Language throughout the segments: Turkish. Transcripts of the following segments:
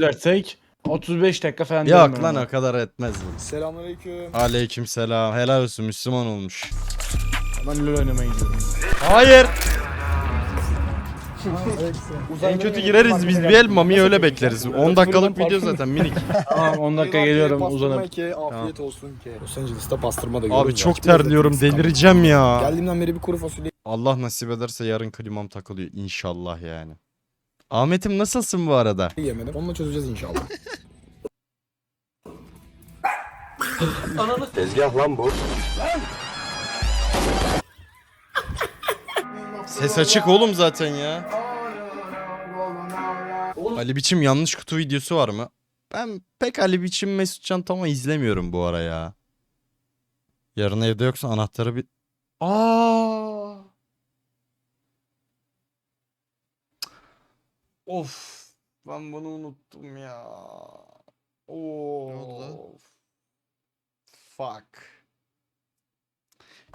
düzeltsek 35 dakika falan Yok lan o kadar etmez bu. Selamünaleyküm. Aleyküm selam. Helal olsun Müslüman olmuş. Ben LoL oynamaya gidiyorum. Hayır. En kötü gireriz biz bir el Mami'yi öyle bekleriz. 10 dakikalık video zaten minik. Tamam 10 dakika geliyorum uzanıp. Ki, afiyet olsun ki. Los Angeles'ta pastırma da Abi yiyoruz ya. çok terliyorum delireceğim ya. Geldiğimden beri bir kuru fasulye Allah nasip ederse yarın klimam takılıyor inşallah yani. Ahmet'im nasılsın bu arada? yemedim. Onunla çözeceğiz inşallah. Ses açık oğlum zaten ya. Ali Biçim yanlış kutu videosu var mı? Ben pek Ali Biçim Mesut Can Tam'a izlemiyorum bu ara ya. Yarın evde yoksa anahtarı bir... Aa! Of. Ben bunu unuttum ya. Of. Fuck.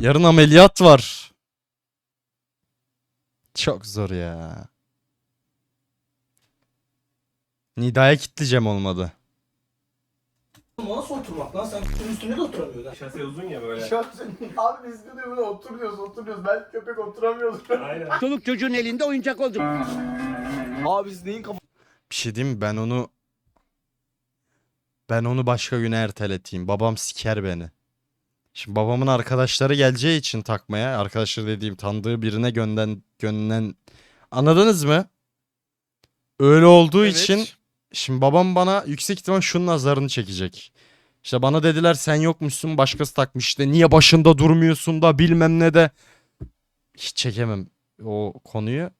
Yarın ameliyat var. Çok zor ya. Nida'ya kitleyeceğim olmadı. Nasıl oturmak lan? Sen kutunun üstünde de oturamıyorsun. Şase uzun ya böyle. Abi biz de böyle oturuyoruz oturuyoruz. Ben köpek oturamıyoruz. Aynen. Çoluk çocuğun elinde oyuncak oldu. Abi biz neyin kafası? Bir şey diyeyim mi? ben onu ben onu başka güne erteleteyim. Babam siker beni. Şimdi babamın arkadaşları geleceği için takmaya, arkadaşlar dediğim tanıdığı birine gönden gönden anladınız mı? Öyle olduğu Evet. için şimdi babam bana yüksek ihtimal şunun nazarını çekecek. İşte bana dediler sen yokmuşsun başkası takmış işte niye başında durmuyorsun da bilmem ne de. Hiç çekemem o konuyu.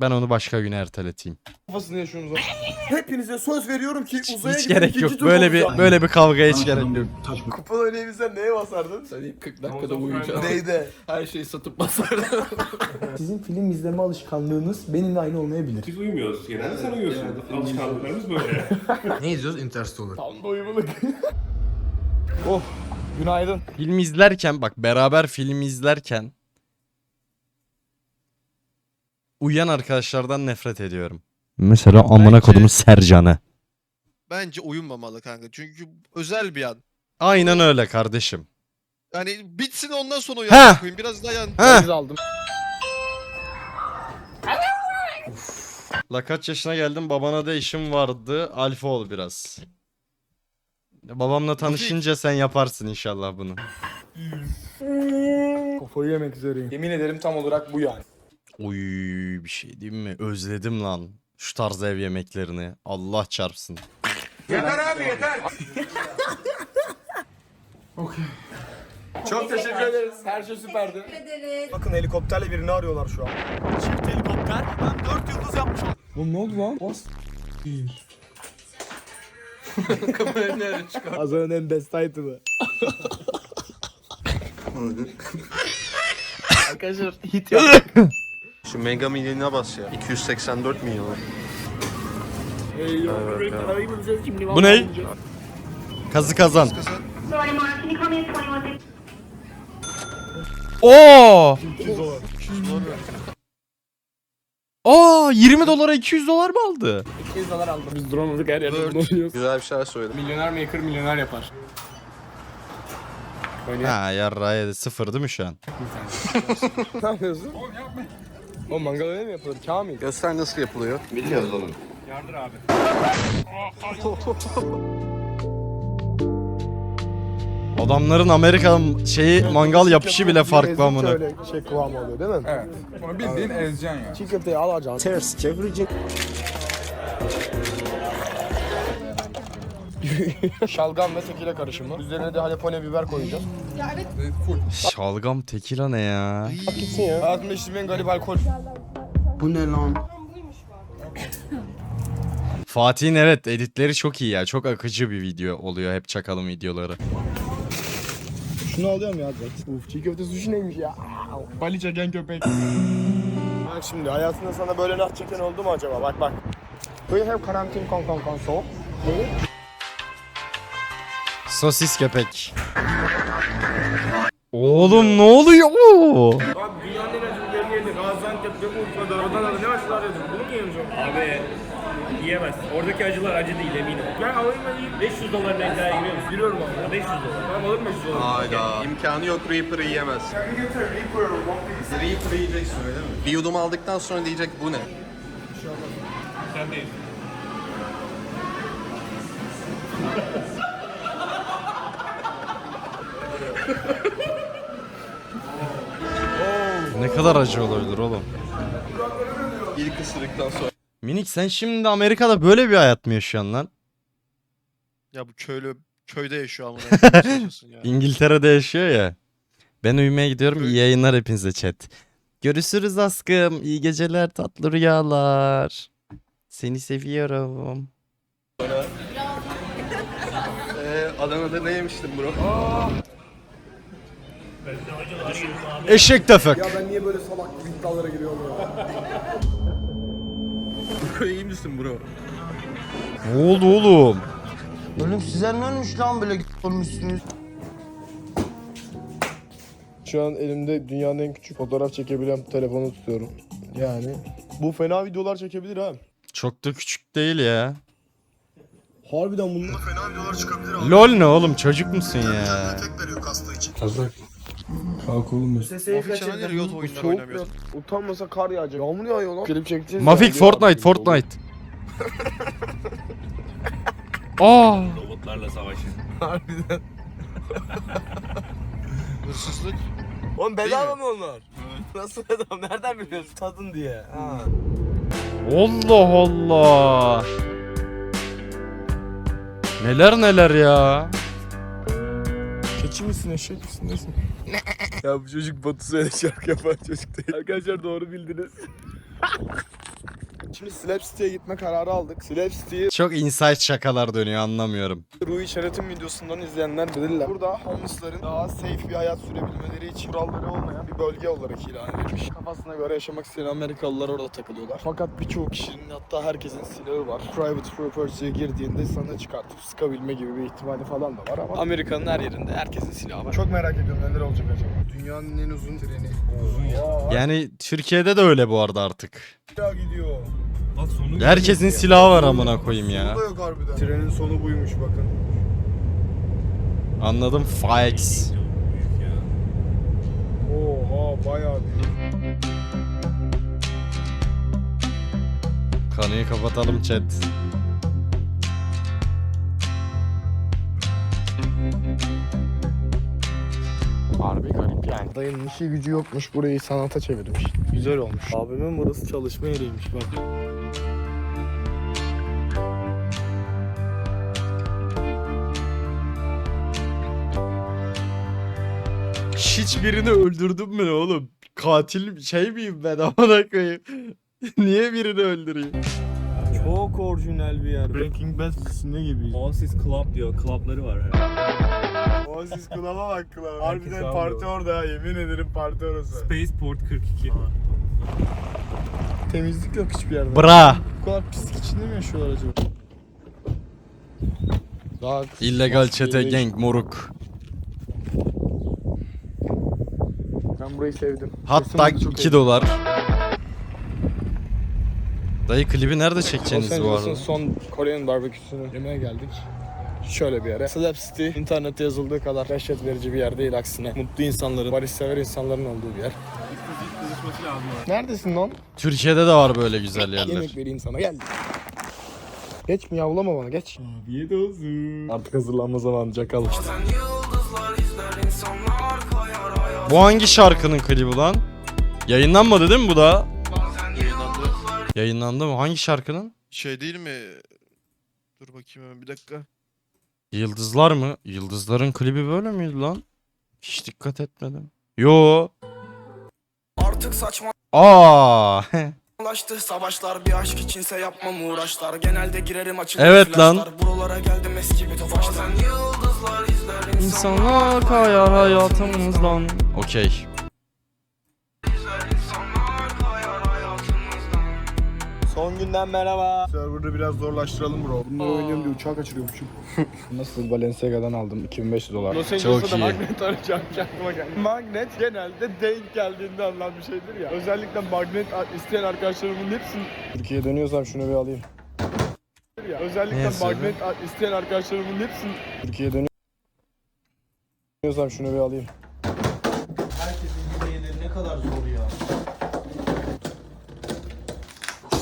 Ben onu başka güne erteleteyim. Kafasını yaşıyorsunuz. Hepinize söz veriyorum ki uzaya Hiç gidip gerek ikinci yok. tur Böyle bir olacağım. böyle bir kavgaya hiç gerek yok. Kupon oynayabilsen neye basardın? Söyleyeyim 40 dakikada uyuyacağım. Neyde? Her şeyi satıp basardım. Sizin film izleme alışkanlığınız benimle aynı olmayabilir. Biz uyumuyoruz genelde sen uyuyorsun. Alışkanlıklarımız böyle. Ne izliyoruz? Interstellar. Tam da uyumluluk. Oh günaydın. Film izlerken bak beraber film izlerken uyuyan arkadaşlardan nefret ediyorum. Mesela amına Bence- kodumun Sercan'ı. Bence uyumamalı kanka. Çünkü özel bir an. Aynen öyle kardeşim. Yani bitsin ondan sonra Ha! uyan. koyayım. Biraz dayan. Ha? Biz aldım. La kaç yaşına geldim babana da işim vardı. Alfa ol biraz. Babamla tanışınca sen yaparsın inşallah bunu. Kafayı yemek üzereyim. Yemin ederim tam olarak bu yani. Oy bir şey diyeyim mi? Özledim lan. Şu tarz ev yemeklerini. Allah çarpsın. Çok teşekkür ederiz. Her şey süperdi. ederiz. Bakın helikopterle birini arıyorlar şu an. Çift helikopter. Adam 4 yıldız yapmış. Oğlum ne oldu lan? Bas. Azan'ın en best item'ı. Arkadaşlar hit ya. Şu Mega Million'a bas ya. 284 milyon. Bu ne? Kazı kazan. Sorry, Mark. Can you call me at 21? Oo! Aa 20 dolara 200 dolar mı aldı? 200 dolar aldım. Biz drone aldık her yerde donuyoruz. Güzel bir şeyler söyledim. Milyoner maker milyoner yapar. Ha yarra yedi sıfır değil mi şu an? ne yapıyorsun? O mangal öyle mi yapılır? Kamil. Göster nasıl yapılıyor. Adamların Amerikan şeyi mangal yapışı bile farklı amına. Öyle şey kıvamı oluyor değil mi? Evet. Bunu bildiğin ezeceksin ya. Çiğ köfteyi alacaksın. Ters çevireceksin. Şalgam ve tekile karışımı. Üzerine de halepone biber koyacağız. Şalgam tekila ne ya? Bak gitsin ya. Hayatımda içtiğim en garip alkol. Bu ne lan? Fatih'in evet editleri çok iyi ya. Çok akıcı bir video oluyor hep çakalım videoları. Şunu alıyorum ya direkt. Uf çiğ köfte sushi neymiş ya? Bali çeken köpek. Bak şimdi hayatında sana böyle nah çeken oldu mu acaba? Bak bak. Do you have karantin kon kon kon so? Sosis köpek. Oğlum ne oluyor? Abi dünyanın en acı yerini yedik. Gaziantep'te, Urfa'da, Adana'da ne aşılar yedik. Bunu mu yiyeceğim? Abi yiyemezsin. Oradaki acılar acı değil eminim. Ben alayım ben yiyeyim. 500 dolarına iddiaya giriyor musun? Giriyorum abi. 500 dolar. Tamam alırım 500 dolar. Hayda. İmkanı yok Reaper'ı yiyemez. Reaper'ı yiyeceksin öyle mi? Bir yudum aldıktan sonra diyecek bu ne? Sen değil. Ne kadar acı olabilir oğlum. İlk ısırıktan sonra. Minik sen şimdi Amerika'da böyle bir hayat mı yaşıyorsun lan? Ya bu köylü köyde yaşıyor amına. koyayım, ya. İngiltere'de yaşıyor ya. Ben uyumaya gidiyorum. İyi yayınlar hepinize chat. Görüşürüz aşkım. İyi geceler, tatlı rüyalar. Seni seviyorum. Eee Adana'da ne yemiştin bro? Eşek tefek. ben niye böyle salak iddialara giriyorum ya? Bro iyi misin bro? Ne oldu oğlum? Oğlum size ne olmuş lan böyle olmuşsunuz? Şu an elimde dünyanın en küçük fotoğraf çekebilen telefonu tutuyorum. Yani bu fena videolar çekebilir ha. Çok da küçük değil ya. Harbiden bunlar fena videolar çıkabilir abi. LOL ne oğlum çocuk musun ya? Tek veriyor kastığı için. Kalk oğlum. Mafik Şener Riot oyunları Soğuk oynamıyor. biraz. Utanmasa kar yağacak. Yağmur yağıyor lan. Klip çekeceğiz. Mafik ya. Fortnite Fortnite. Aa. Robotlarla savaşın. Hırsızlık. Oğlum bedava mı onlar? Nasıl bedava? Nereden biliyorsun? Tadın diye. Ha. Allah Allah. Neler neler ya. Keçi misin eşek misin nesin? Ya bu çocuk Batu Söyle şarkı yapan çocuk değil. Arkadaşlar doğru bildiniz. Şimdi Slap City'ye gitme kararı aldık. Slap City'yi Çok insight şakalar dönüyor anlamıyorum. Ruhi Şerat'ın videosundan izleyenler bilirler. Burada homeless'ların daha safe bir hayat sürebilmeleri için kuralları olmayan bir bölge olarak ilan edilmiş. Kafasına göre yaşamak isteyen Amerikalılar orada takılıyorlar. Fakat birçoğu kişinin hatta herkesin silahı var. Private property'ye girdiğinde sana çıkartıp sıkabilme gibi bir ihtimali falan da var ama Amerika'nın her yerinde herkesin silahı var. Çok merak ediyorum neler olacak acaba. Dünyanın en uzun treni. Uzun ya. Yani Türkiye'de de öyle bu arada artık. Gidiyor. Bak sonu Herkesin silahı var amına koyayım ya. Sonu da yok harbiden. Trenin sonu buymuş bakın. Anladım. Fakes. Oha bayağı büyük. Kanıyı kapatalım chat. Yani. Dayının işi gücü yokmuş burayı sanata çevirmiş. Güzel olmuş. Abimin burası çalışma yeriymiş bak. Hiçbirini öldürdün mü oğlum? Katil şey miyim ben amına koyayım? Niye birini öldüreyim? Çok orijinal bir yer. Breaking Bad dizisinde gibi. Oasis Club diyor. Club'ları var. Oasis Club'a bak Club. Harbiden parti aldı. orada ha, yemin ederim parti orası. Spaceport 42. Temizlik yok hiçbir yerde. Bra. Bu kadar pislik içinde mi yaşıyorlar acaba? Daha İllegal çete gang moruk. Ben burayı sevdim. Hatta Kesin bunu çok 2 dolar. Dayı klibi nerede Los çekeceksiniz bu Angeles'ın arada? son Korean barbeküsünü yemeye geldik. Şöyle bir yere. Slap City internette yazıldığı kadar dehşet verici bir yer değil aksine. Mutlu insanların, barışsever insanların olduğu bir yer. Neredesin lan? Türkiye'de de var böyle güzel yerler. Yemek vereyim sana gel. Geç mi yavlama bana geç. Afiyet olsun. Artık hazırlanma zamanı çakal. Bu hangi şarkının klibi lan? Yayınlanmadı değil mi bu da? Yayınlandı. Yayınlandı mı? Hangi şarkının? Şey değil mi? Dur bakayım hemen bir dakika. Yıldızlar mı? Yıldızların klibi böyle miydi lan? Hiç dikkat etmedim. Yo. Artık Aa. saçmalaştı savaşlar bir aşk içinse yapmam uğraşlar. Genelde girerim açılır Evet lan. flaşlar. Buralara geldim eski bir tofaşlar. yıldızlar izler İnsanlar kayar hayatımızdan. Okey. Son günden merhaba. Server'ı biraz zorlaştıralım bro. Bunları oynuyorum diye uçağı kaçırıyormuşum. Nasıl Balenciaga'dan aldım 2500 dolar. Los Çok Angeles'ta da iyi. magnet arayacağım aklıma geldi. Magnet genelde denk geldiğinde alınan bir şeydir ya. Özellikle magnet isteyen arkadaşlarımın hepsini... Türkiye'ye dönüyorsam şunu bir alayım. Özellikle Neyse, magnet isteyen arkadaşlarımın hepsini Türkiye'ye dönüyorsam şunu bir alayım.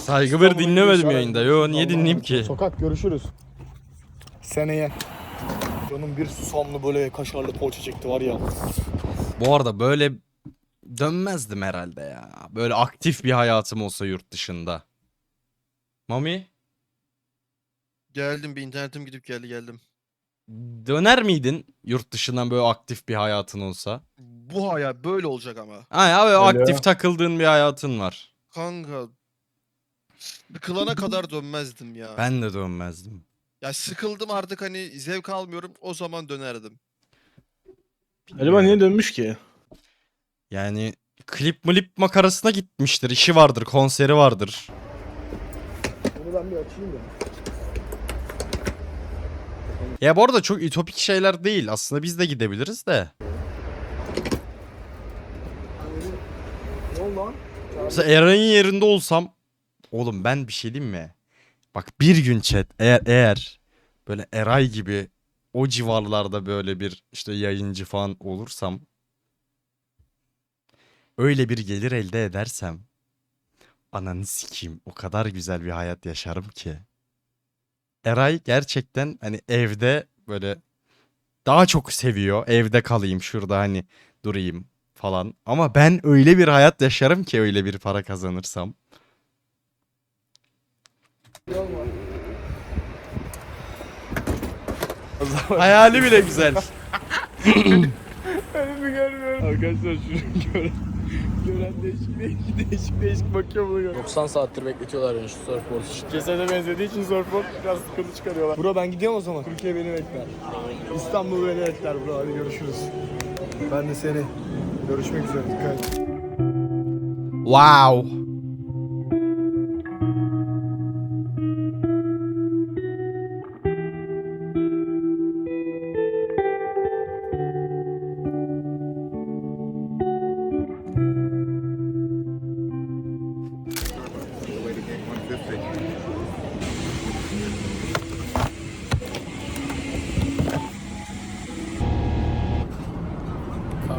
Saygı bir dinlemedim yayında. Yo niye dinleyeyim ki? Sokak görüşürüz. Seneye. Canım bir susamlı böyle kaşarlı poğaça çekti var ya. Bu arada böyle dönmezdim herhalde ya. Böyle aktif bir hayatım olsa yurt dışında. Mami Geldim bir internetim gidip geldi geldim. döner miydin yurt dışından böyle aktif bir hayatın olsa? Bu hayat böyle olacak ama. Ha ya böyle Öyle. aktif takıldığın bir hayatın var. Kanka sıkılana kadar dönmezdim ya. Ben de dönmezdim. Ya sıkıldım artık hani zevk almıyorum o zaman dönerdim. Acaba niye dönmüş ki? Yani klip mlip makarasına gitmiştir. işi vardır, konseri vardır. Bunu ben bir açayım da. Ya bu arada çok ütopik şeyler değil. Aslında biz de gidebiliriz de. Ne oldu lan? Mesela Eray'ın yerinde olsam oğlum ben bir şey diyeyim mi? Bak bir gün chat eğer eğer böyle Eray gibi o civarlarda böyle bir işte yayıncı falan olursam öyle bir gelir elde edersem ananı sikeyim o kadar güzel bir hayat yaşarım ki. Eray gerçekten hani evde böyle daha çok seviyor. Evde kalayım şurada hani durayım falan. Ama ben öyle bir hayat yaşarım ki öyle bir para kazanırsam. Hayali bile güzel. Önümü görmüyorum. Arkadaşlar şunu gören, gören değişik değişik değişik değişik bakıyor buna. 90 saattir bekletiyorlar yani şu surfboard. Cesede benzediği için surfboard biraz sıkıntı çıkarıyorlar. Bro ben gidiyorum o zaman. Türkiye beni bekler. İstanbul beni bekler bro. Hadi görüşürüz. Ben de seni. Görüşmek üzere. Dikkat et. Wow.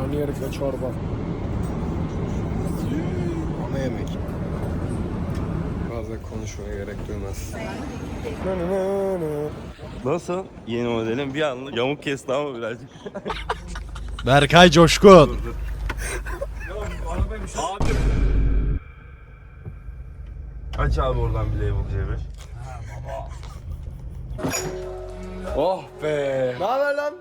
Karnıyarık ve çorba. Ana yemek. Fazla konuşmaya gerek duymaz. Nasıl? Yeni modelin bir anlık yamuk kesti ama birazcık. Berkay Coşkun. Aç abi oradan bir label C5. Oh be. Ne haber lan?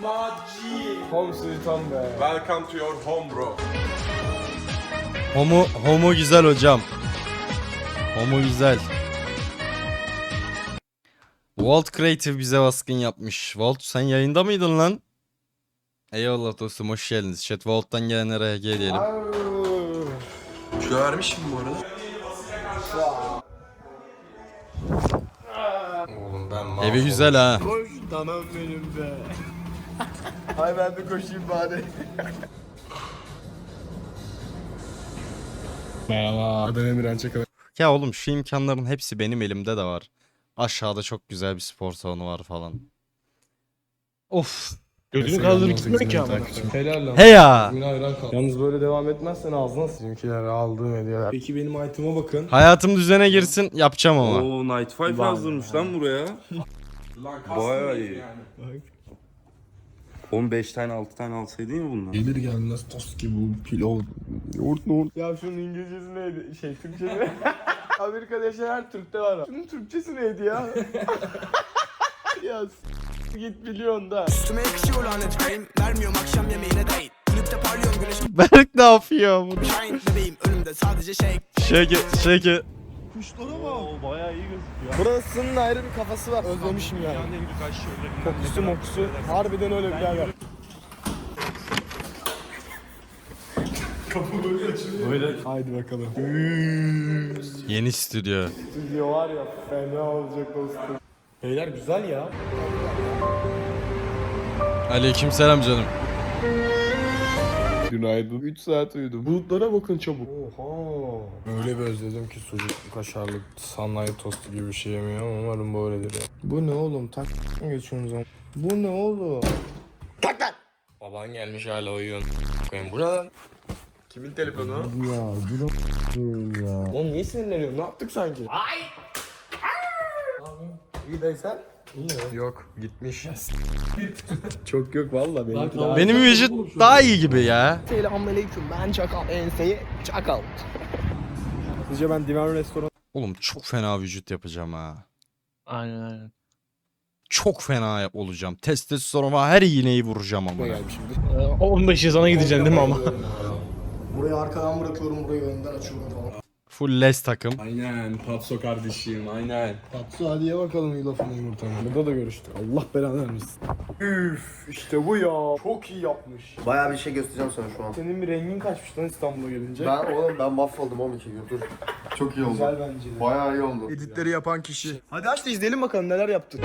Maci. Home sweet home be. Welcome to your home bro. Homo, homo güzel hocam. Homo güzel. Walt Creative bize baskın yapmış. Walt sen yayında mıydın lan? Eyvallah dostum hoş geldiniz. Chat Walt'tan gelenlere hediye diyelim. Kilo vermişim bu arada. Oğlum ben. Evi güzel ha. Danam benim be. Hay ben de koşayım bari. Merhaba. Adem Emirhan Çakal. Ya oğlum şu imkanların hepsi benim elimde de var. Aşağıda çok güzel bir spor salonu var falan. Of. Gözünü kaldırıp gitmiyor ki ama. Helal lan. He ya. Yalnız böyle devam etmezsen ağzına sıçayım. Aldığım hediyeler. Peki benim item'a bakın. Hayatım düzene girsin yapacağım ama. Oo Night Five yazdırmış lan buraya. Bayağı iyi. 15 tane 6 tane alsaydın ya bundan. Gelir gelmez tost gibi bu pilav. Yoğurt yoğurt. Ya şunun İngilizcesi neydi? Şey Türkçesi. Amerika'da yaşayan her Türk'te var. Şunun Türkçesi neydi ya? ya s- git biliyorsun da. Üstüme yakışıyor lanet bebeğim Vermiyorum akşam yemeğine dayı Kulüpte parlıyorum güneş Berk ne yapıyor bunu? Shine bebeğim önümde sadece shake Şeke şeke. Burasının ayrı bir kafası var. Özlemişim yani. Kokusu mokusu. Harbiden öyle bir yer var. Böyle. Haydi bakalım. Yeni stüdyo. Stüdyo var ya fena olacak dostum. Beyler güzel ya. Aleykümselam canım. Günaydın. 3 saat uyudum. Bulutlara bakın çabuk. Oha. Öyle bir özledim ki sucuklu kaşarlı sanayi tostu gibi bir şey yemiyorum. Umarım böyledir ya. Bu ne oğlum? Tak mı geçiyorsunuz ama? Bu ne oğlum? Tak tak. Baban gelmiş hala uyuyor. Koyayım bu ne lan? Kimin telefonu? Ya dur ya. Oğlum niye sinirleniyorsun? Ne yaptık sanki? Ay. İyi dayı sen? İyi Yok gitmiş. Çok yok valla benimki daha. Benim vücut daha iyi gibi ya. Selamünaleyküm ben Çakal enseyi Çakal. Sizce ben Divan Restoran Oğlum çok fena vücut yapacağım ha. Aynen aynen. Çok fena olacağım. Testosterona her iğneyi vuracağım ama. şimdi. 15 yazana gideceksin değil mi ama? Burayı arkadan bırakıyorum, burayı önden açıyorum falan. Full les takım. Aynen Patso kardeşim aynen. Tatlı hadi ye bakalım yulafını yumurtanı. Burada da görüştük. Allah belanı vermesin. Üf işte bu ya. Çok iyi yapmış. Bayağı bir şey göstereceğim sana şu an. Senin bir rengin kaçmış lan İstanbul'a gelince. Ben oğlum ben mahvoldum oğlum iki gün. Dur. Çok iyi oldu. Güzel bence de. Bayağı iyi oldu. Editleri yapan kişi. Hadi aç da izleyelim bakalım neler yaptın.